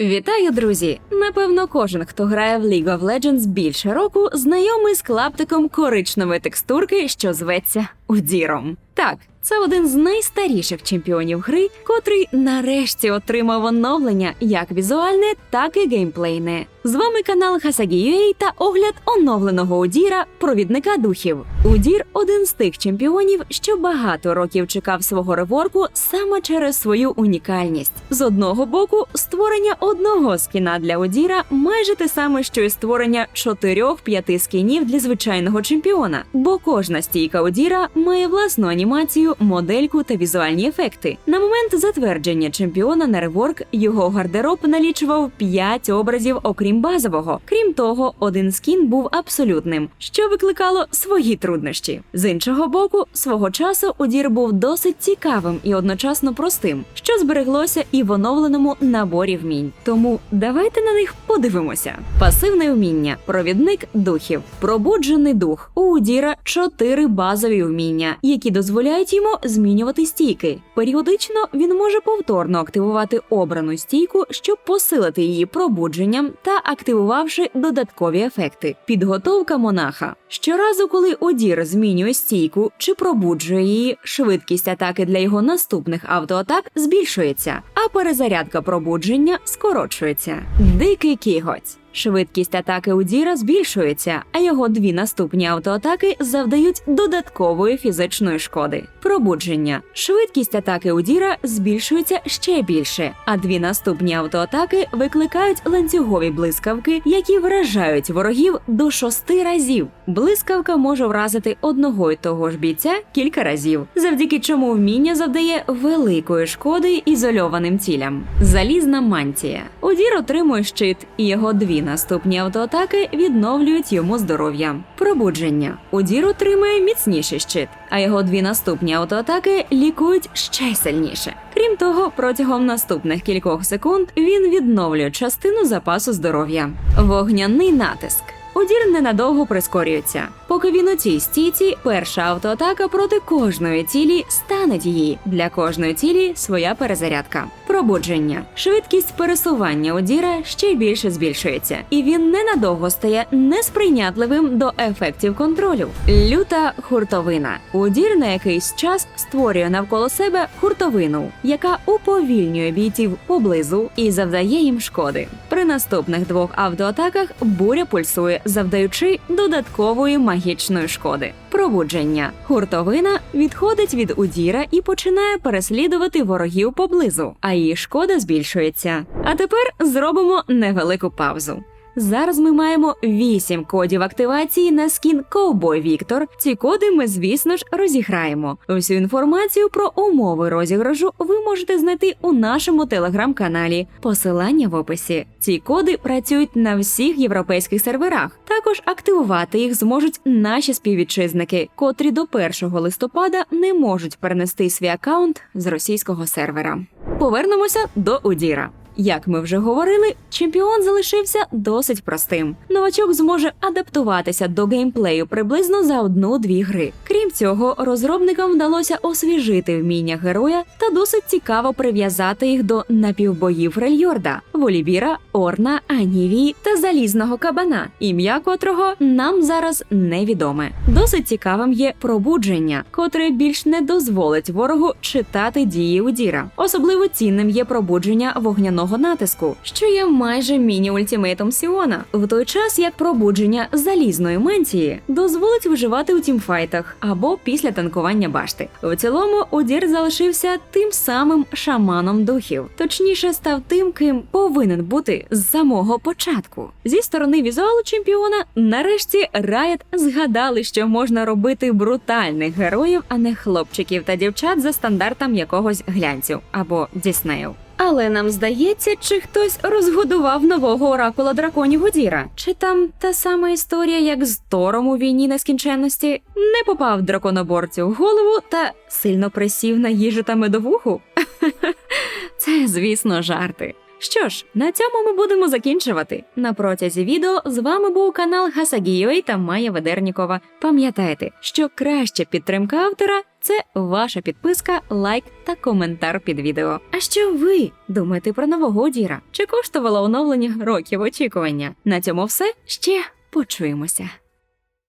Вітаю, друзі! Напевно, кожен, хто грає в League of Legends більше року, знайомий з клаптиком коричневої текстурки, що зветься Удіром. Так, це один з найстаріших чемпіонів гри, котрий нарешті отримав оновлення як візуальне, так і геймплейне. З вами канал Hasagi.ua та огляд оновленого Удіра, провідника духів. Удір один з тих чемпіонів, що багато років чекав свого реворку саме через свою унікальність. З одного боку, створення одного скіна для Удіра майже те саме, що і створення чотирьох-п'яти скінів для звичайного чемпіона, бо кожна стійка Удіра має власну анімацію, модельку та візуальні ефекти. На момент затвердження чемпіона на реворк його гардероб налічував 5 образів, окрім базового. Крім того, один скін був абсолютним, що викликало свої труднощі. З іншого боку, свого часу Удір був досить цікавим і одночасно простим, що збереглося і в оновленому наборі вмінь. Тому давайте на них подивимося. Пасивне вміння, провідник духів, пробуджений дух. У Удіра чотири базові вміння, які дозволяють йому змінювати стійки. Періодично він може повторно активувати обрану стійку, щоб посилити її пробудженням та активувавши додаткові ефекти. Підготовка монаха. Щоразу, коли Одір змінює стійку чи пробуджує її, швидкість атаки для його наступних автоатак збільшується, а перезарядка пробудження скорочується. Дикий кіготь. Швидкість атаки Удіра збільшується, а його дві наступні автоатаки завдають додаткової фізичної шкоди. Пробудження. Швидкість атаки Удіра збільшується ще більше, а дві наступні автоатаки викликають ланцюгові блискавки, які вражають ворогів до шости разів. Блискавка може вразити одного й того ж бійця кілька разів, завдяки чому вміння завдає великої шкоди ізольованим цілям. Залізна мантія. Удір отримує щит, і його дві наступні автоатаки відновлюють йому здоров'я. Пробудження. Одір отримує міцніший щит, а його дві наступні автоатаки лікують ще сильніше. Крім того, протягом наступних кількох секунд він відновлює частину запасу здоров'я. Вогняний натиск. Удір ненадовго прискорюється. Поки він у цій стійці, перша автоатака проти кожної цілі стане її. Для кожної цілі своя перезарядка. Пробудження. Швидкість пересування Удіра ще більше збільшується, і він ненадовго стає несприйнятливим до ефектів контролю. Люта хуртовина. Удір на якийсь час створює навколо себе хуртовину, яка уповільнює бійців поблизу і завдає їм шкоди. При наступних двох автоатаках буря пульсує, завдаючи додаткової магічної шкоди. Пробудження. Хуртовина відходить від удіра і починає переслідувати ворогів поблизу, а її шкода збільшується. А тепер зробимо невелику паузу. Зараз ми маємо 8 кодів активації на скін Cowboy Віктор. Ці коди ми, звісно ж, розіграємо. Всю інформацію про умови розіграшу ви можете знайти у нашому телеграм-каналі. Посилання в описі. Ці коди працюють на всіх європейських серверах. Також активувати їх зможуть наші співвітчизники, котрі до 1 листопада не можуть перенести свій аккаунт з російського сервера. Повернемося до Удіра. Як ми вже говорили, чемпіон залишився досить простим. Новачок зможе адаптуватися до геймплею приблизно за одну-дві гри. Крім цього, розробникам вдалося освіжити вміння героя та досить цікаво прив'язати їх до напівбоїв Рельйорда, Волібіра, Орна, Анівії та залізного кабана, ім'я котрого нам зараз невідоме. Досить цікавим є пробудження, котре більш не дозволить ворогу читати дії Удіра. Особливо цінним є пробудження вогняного натиску, що є майже міні-ультимейтом Сіона, в той час як пробудження залізної мантії дозволить виживати у тімфайтах або після танкування башти. В цілому Удір залишився тим самим шаманом духів, точніше став тим, ким повинен бути з самого початку. Зі сторони візуалу чемпіона, нарешті Riot згадали, що можна робити брутальних героїв, а не хлопчиків та дівчат за стандартом якогось глянцю або Діснею. Але нам здається, чи хтось розгодував нового оракула драконів Удіра. Чи там та сама історія, як з Тором у війні нескінченності, не попав драконоборцю в голову та сильно присів на їжу та медовуху? Це, звісно, жарти. Що ж, на цьому ми будемо закінчувати. На протязі відео з вами був канал Хасагіой та Майя Ведернікова. Пам'ятайте, що краща підтримка автора це ваша підписка, лайк та коментар під відео. А що ви думаєте про нового діра? Чи коштувало оновлення років очікування? На цьому все ще почуємося.